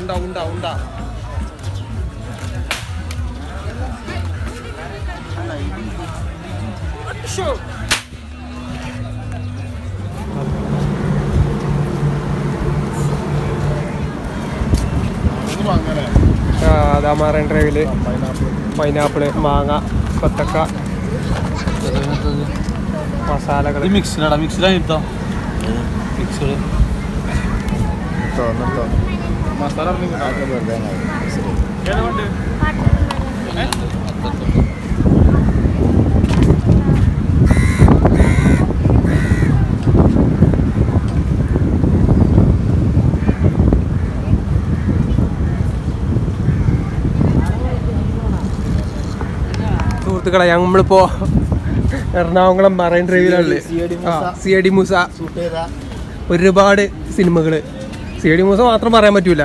ഉണ്ട ഉണ്ട ഉണ്ട. അതാ മറൈൻ ഡ്രൈവിൽ പൈനാപ്പിൾ പൈനാപ്പിൾ മാങ്ങ കൊത്തക്ക മസാലകൾ മിക്സിലാടാ മിക്സിലാണ് ഇട്ടോ. മിക്സിഡ് നിർത്തോ നിർത്തോ മസാല. സുഹൃത്തുക്കളെ നമ്മളിപ്പോ എറണാകുളം മറൈൻ ഡ്രൈവിലാണ്. സി എ ഡി മൂസ ഒരുപാട് സിനിമകൾ സി ഡി മൂസ മാത്രം പറയാൻ പറ്റൂല.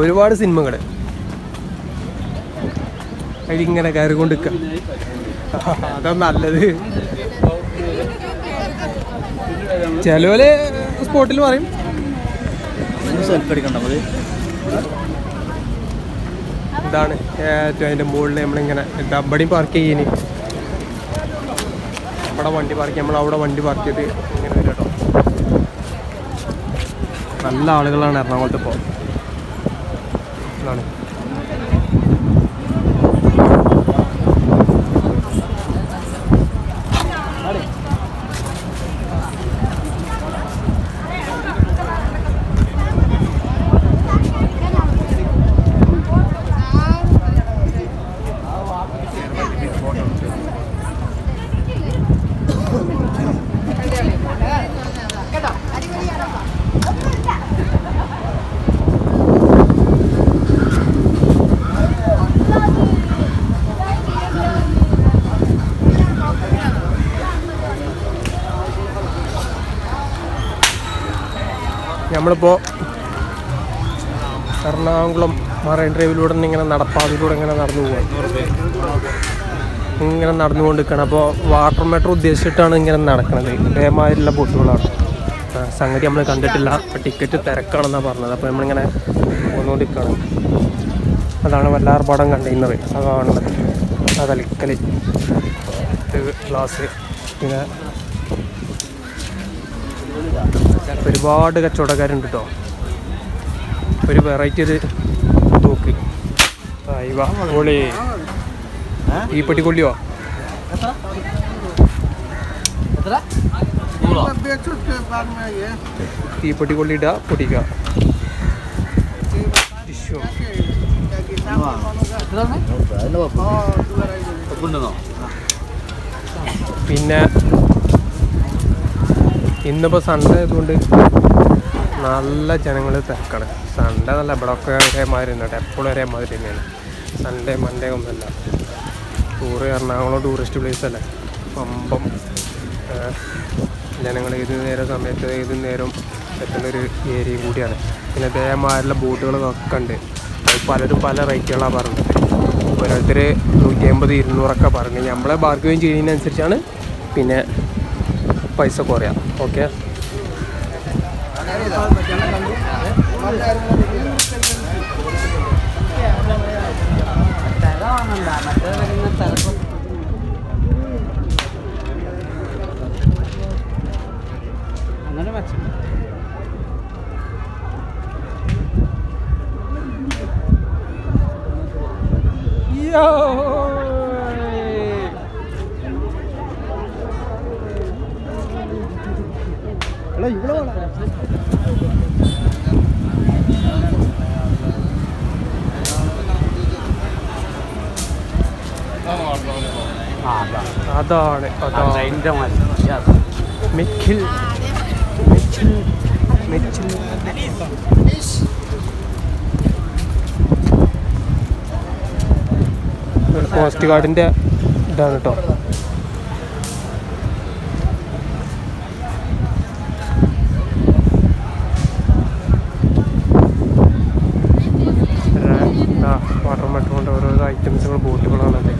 ഒരുപാട് സിനിമകൾ അതിലിങ്ങനെ കയറി കൊണ്ടിരിക്ക അതാ നല്ലത്. ചിലവര് സ്പോട്ടിൽ പറയും. ഇതാണ് ഏറ്റവും അതിന്റെ മുകളിൽ നമ്മളിങ്ങനെ ഡബടി പാർക്ക് ചെയ്യുന്നു അവിടെ വണ്ടി പാർക്ക് നമ്മൾ അവിടെ വണ്ടി പാർക്ക് ചെയ്ത് ഇങ്ങനെ വരും കേട്ടോ. നല്ല ആളുകളാണ് എറണാകുളത്ത് ഇപ്പോൾ ഇതാണ്. നമ്മളിപ്പോൾ എറണാകുളം മറൈൻ ഡ്രൈവിലൂടെ ഇങ്ങനെ നടപ്പാതിലൂടെ ഇങ്ങനെ നടന്നു പോകാം ഇങ്ങനെ നടന്നുകൊണ്ട് നിൽക്കണം അപ്പോൾ വാട്ടർ മെട്രോ ഉദ്ദേശിച്ചിട്ടാണ് ഇങ്ങനെ നടക്കുന്നത് ഇതേമാതിരിയുള്ള ബോട്ടുകളാണ്. സംഗതി നമ്മൾ കണ്ടിട്ടില്ല. ടിക്കറ്റ് തിരക്കാണെന്നാണ് പറഞ്ഞത്. അപ്പോൾ നമ്മളിങ്ങനെ പോന്നുകൊണ്ട് നിൽക്കണം അതാണ് വല്ലാർപാടം കണ്ടെയ്നർ അത് കാണുന്നത് ആ ഇത് ഗ്ലാസ് പിന്നെ ഒരുപാട് കച്ചവടക്കാരുണ്ട് കേട്ടോ ഒരു വെറൈറ്റി ഒരു തോക്ക് ഈ പൊളി ഈ പെട്ടി കൊള്ളിയോ തീപ്പെട്ടി കൊള്ളിയിടുക പൊടിക്കുക ടിഷ്യൂ. അതിന് കുഴപ്പമില്ല ഉണ്ടെന്നോ പിന്നെ ഇന്നിപ്പോൾ സൺഡേ ആയതുകൊണ്ട് നല്ല ജനങ്ങൾ തിരക്കാണ്. സൺഡേ നല്ല ഇവിടെ ഒക്കെ ഒരേമാതിരി ഉണ്ട് എപ്പോഴും ഒരേമാതിരി തന്നെയാണ്. സൺഡേ മൺഡേ ഒന്നുമല്ല ടൂറ് എറണാകുളം ടൂറിസ്റ്റ് പ്ലേസ് അല്ലേ? പമ്പം ജനങ്ങൾ ഏത് നേരം സമയത്ത് ഏത് നേരം ഒരു ഏരിയ കൂടിയാണ്. പിന്നെ ഇതേമാതിരിയുള്ള ബോട്ടുകളൊക്കെ ഉണ്ട്. പലരും പല റേറ്റുകളാണ് പറഞ്ഞത്. ഓരോരുത്തർ നൂറ്റി അമ്പത് ഇരുന്നൂറൊക്കെ പറഞ്ഞു. നമ്മളെ ബാർഗെയിൻ ചെയ്യുന്നതിനനുസരിച്ചാണ് പിന്നെ പൈസ കുറയാം. ഓക്കെ? അങ്ങനെ മെച്ചം അതാണ് അതാണ് അതിന്റെ മെച്ചിൽ. മെച്ചിൽ. മെച്ചിൽ. കോസ്റ്റ് ഗാർഡിന്റെ ഇതാണ് കേട്ടോ വാട്ടർ മെട്രോന്റെ ഓരോരോ ഐറ്റംസുകൾ ബോട്ടുകളാണല്ലേ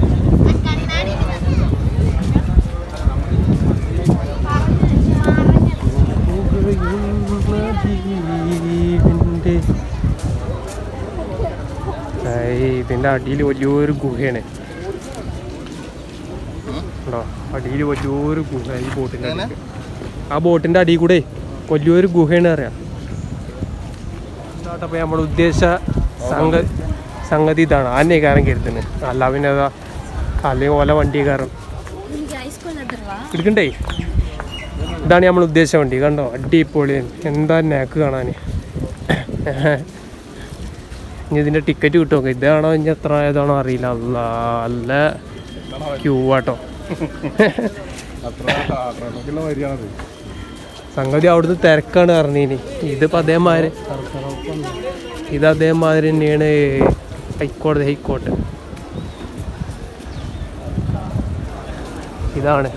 നോക്കി നല്ല അടിയിൽ വലിയൊരു ഗുഹയാണ്. അടിയിൽ വലിയൊരു ഗുഹ ഈ ബോട്ടിന്റെ ആ ബോട്ടിന്റെ അടിയിൽ കൂടെ വലിയൊരു ഗുഹയാണ് അറിയാം. എന്താട്ടപ്പോൾ നമ്മുടെ ഉദ്ദേശ സംഗ സംഗതി ഇതാണ്. ആന്നെ കാരണം കരുതുന്നത് അല്ല പിന്നെ അതാ അല്ലെങ്കിൽ ഓല വണ്ടി കാരണം എടുക്കണ്ടേ? ഇതാണ് നമ്മൾ ഉദ്ദേശ വണ്ടി. കണ്ടോ? അടിപൊളി. എന്താ നാക്ക് കാണാൻ ഇനി ഇതിന്റെ ടിക്കറ്റ് കിട്ടുമോ? ഇതാണോ ഇനി എത്ര ഏതാണോ അറിയില്ല. അല്ല നല്ല ക്യൂ ആട്ടോ. സംഗതി അവിടുന്ന് തിരക്കാണ് പറഞ്ഞിനി. ഇതിപ്പോൾ അതേമാതിരി ഇത് അതേമാതിരി തന്നെയാണ് ഹൈക്കോടതി ഹൈക്കോട്ട്. ഇതാണ്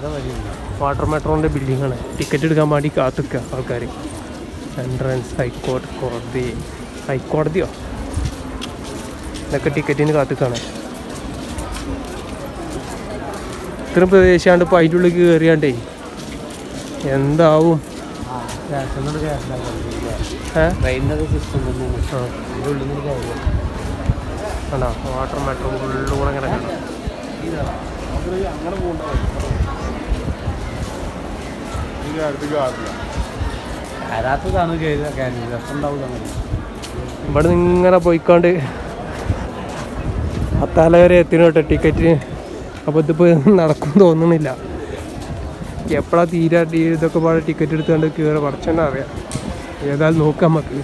വാട്ടർ മെട്രോന്റെ ബിൽഡിംഗ് ആണ്. ടിക്കറ്റ് എടുക്കാൻ വേണ്ടി കാത്തുക്കുക ആൾക്കാർ എൻട്രൻസ് ഹൈക്കോടതി കോടതി ഹൈക്കോടതിയോ? ഇതൊക്കെ ടിക്കറ്റിന് കാത്തിക്കാണ്. ഇത്രയും പ്രദേശാണ്ട് ഇപ്പോൾ അതിന്റെ ഉള്ളിൽ കയറിയാണ്ടേ എന്താവും? ഏ? ട്രെയിനിന്റെ സിസ്റ്റം തന്നെയാണ് ആ അതിന്റെ ഉള്ളിൽ നിന്ന് കയറുക കണ്ടോ വാട്ടർ മെട്രോ ഫുള്ളും കൂടെ ഇവിടെ നിന്ന് ഇങ്ങനെ പോയിക്കാണ്ട് അത്താല എത്തിനു കേട്ടോ ടിക്കറ്റ് അപ്പോൾ ഇതിപ്പോൾ നടക്കും തോന്നുന്നില്ല. എപ്പോഴാണ് തീരാ ഇതൊക്കെ പാടെ ടിക്കറ്റ് എടുത്തുകൊണ്ട് കയറി പറിച്ചെന്നാ അറിയാം. ഏതായാലും നോക്കാം നമുക്ക്.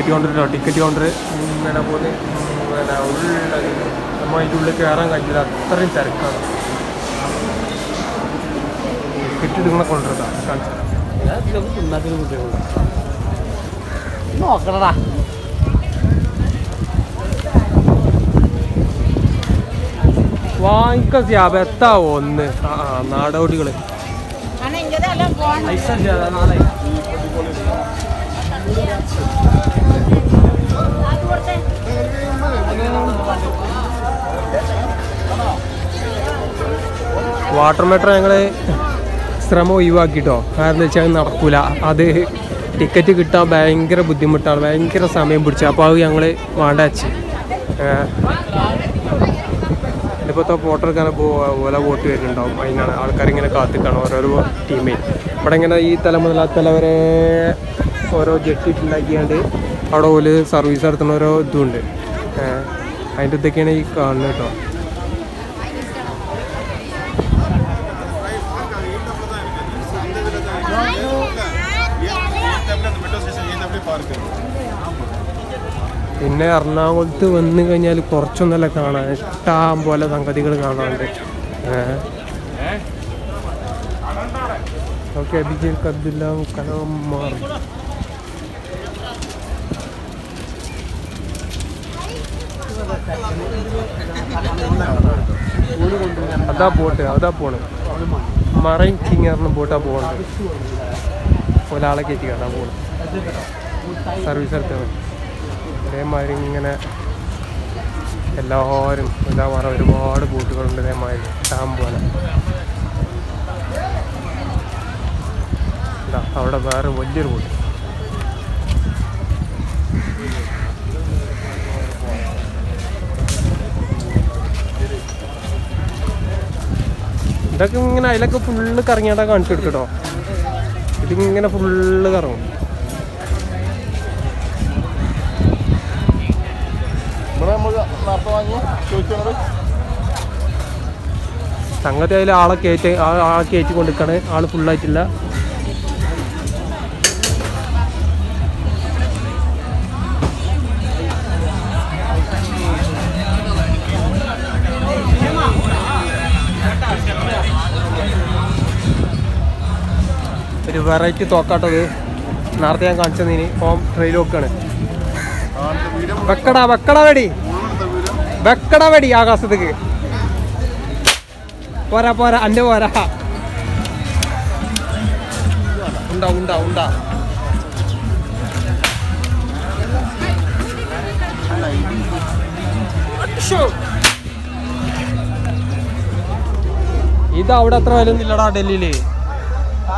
ടിക്കറ്റ് കൗണ്ടർ കേട്ടോ ടിക്കറ്റ് കൗണ്ടർ ഇങ്ങനെ പോലെ പിന്നെ ഉള്ളിൽ നമ്മൾ അതിന്റെ ഉള്ളിൽ കയറാൻ കഴിഞ്ഞില്ല അത്രയും തിരക്കാണ്. ടിക്കറ്റ് എടുക്കണ കൊണ്ടുവരതാ കാണിച്ചു നോക്കണടാ. വാങ്ങിക്ക ഒന്ന്. ആ നാടോടികൾ. പൈസ നാളെ. വാട്ടർ മെട്രോ ഞങ്ങൾ ശ്രമം ഒഴിവാക്കിട്ടോ. കാരണം വെച്ചാൽ നടക്കൂല. അത് ടിക്കറ്റ് കിട്ടാൻ ഭയങ്കര ബുദ്ധിമുട്ടാണ്. ഭയങ്കര സമയം പിടിച്ചു. അപ്പോൾ അത് ഞങ്ങൾ വേണ്ട വെച്ച് ഇപ്പോഴത്തെ ഫോട്ടോ എടുക്കാൻ ഓല വോട്ട് വരുന്നുണ്ടാവും. അതിനാണ് ആൾക്കാരിങ്ങനെ കാത്തിക്കാണ് ഓരോരോ ടീമേ ഇവിടെ ഇങ്ങനെ ഈ തല മുതൽ ആ തല വരെ ഓരോ ജെട്ടി ഉണ്ടാക്കിയാണ്ട് അവിടെ ഓൽ സർവീസ് നടത്തുന്ന ഓരോ ഇതുണ്ട്. അതിന്റെ ഇതൊക്കെയാണ് ഈ കാണുന്നത് കേട്ടോ. പിന്നെ എറണാകുളത്ത് വന്നു കഴിഞ്ഞാൽ കുറച്ചൊന്നല്ല കാണാൻ ഇഷ്ടം പോലെ സംഗതികൾ കാണാനുണ്ട്. ഓക്കെ അഭിജയ് അബ്ദുല്ല കലമാർ അതാ പോട്ട് അതാ പോണ്. മറൈൻ കിങ് പറഞ്ഞ ബോട്ടാ പോകണത് ഒരാളെ കയറ്റി കേട്ടാ പോണ്. സർവീസ് എടുത്തത് ഇതേമാതിരി ഇങ്ങനെ എല്ലാവരും എല്ലാ പറയുക ഒരുപാട് ബോട്ടുകളുണ്ട് ഇതേമാതിരി. ഡാം പോലെ. അവിടെ വേറെ വലിയൊരു ബോട്ട്. ഇതൊക്കെ ഇങ്ങനെ അതിലൊക്കെ ഫുള്ള് കറങ്ങിയാട്ടാ കാണിച്ചു കൊടുക്കട്ടോ. ഇതിങ്ങനെ ഫുള്ള് കറങ്ങും. സംഗതി അതിൽ ആളെ കയറ്റി ആളെ കയറ്റി കൊണ്ടിരിക്കാണ്. ആൾ ഫുള്ളായിട്ടില്ല ഒരു വെറൈറ്റി തോക്കാട്ടത് നേരത്തെ ഞാൻ കാണിച്ചതിന്. ഹോം ട്രെയിൽ നോക്കാണ്. വെക്കടാ വെക്കടാ വെടി. വെക്കടാ വെടി ആകാശത്തേക്ക്. പോരാ പോരാ അന്റെ പോരാ. ഉണ്ടാ ഉണ്ടാ ഉണ്ടാ. ഇത് അവിടെ അത്ര വില ഡൽഹിയിൽ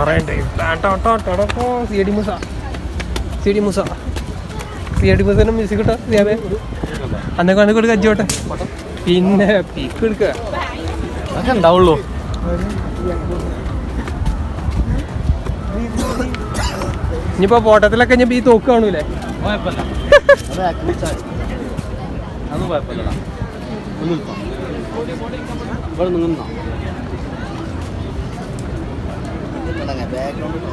മറയണ്ടേ C D Musa. C D Musa. C D മുസേനെ music കിട്ടോ സിയാബേ അന്നെ കണക്ക് കൊടുക്കുക അജ്ജോട്ടെ പിന്നെ പീക്ക് എടുക്കുക അതൊക്കെ ഉണ്ടാവുള്ളൂ. ഇനിയിപ്പോ പോട്ടത്തിലൊക്കെ ഇനി ഈ തോക്ക് കാണൂലേ? കുഴപ്പമില്ല. ഒന്ന് നിന്നോ ബാക്ക്ഗ്രൗണ്ട്